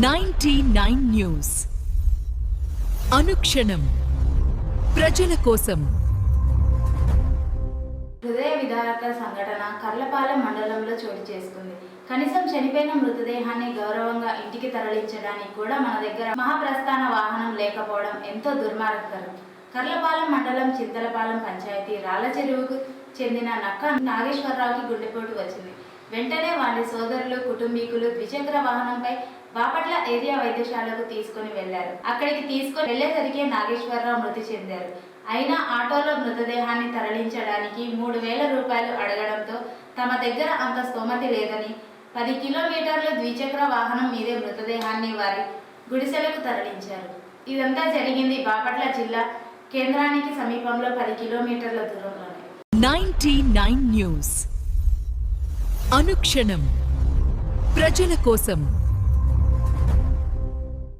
Ninety nine news. అనుక్షణం. ప్రజల కోసం. హృదయ విదారక సంఘటన కర్లపాలెం మండలంలో చోటు చేసుకుంది. కనీసం చనిపోయిన మృతదేహాన్ని గౌరవంగా ఇంటికి తరలించడానికి కూడా మన దగ్గర మహాప్రస్థాన వాహనం లేకపోవడం ఎంతో దుర్మార్గకరం. కర్లపాలెం మండలం చింతలపాలెం పంచాయతీ రాళ్ళ చెరువుకు చెందిన నక్క నాగేశ్వరరావుకి గుండెపోటు వచ్చింది. వెంటనే వారి సోదరులు కుటుంబీకులు ద్విచక్ర వాహనంపై బాపట్ల ఏరియా వైద్యశాలకు తీసుకుని వెళ్ళారు అక్కడికి తీసుకుని వెళ్ళేసరికి నాగేశ్వరరావు మృతి చెందారు. అయినా ఆటోలో మృతదేహాన్ని తరలించడానికి మూడు వేల రూపాయలు అడగడంతో తమ దగ్గర అంత స్తోమతి లేదని పది కిలోమీటర్ల ద్విచక్ర వాహనం మీదే మృతదేహాన్ని వారి గుడిసెలకు తరలించారు. ఇదంతా జరిగింది బాపట్ల జిల్లా కేంద్రానికి సమీపంలో పది కిలోమీటర్ల దూరంలోనే. Ninety nine news. అనుక్షణం. ప్రజల కోసం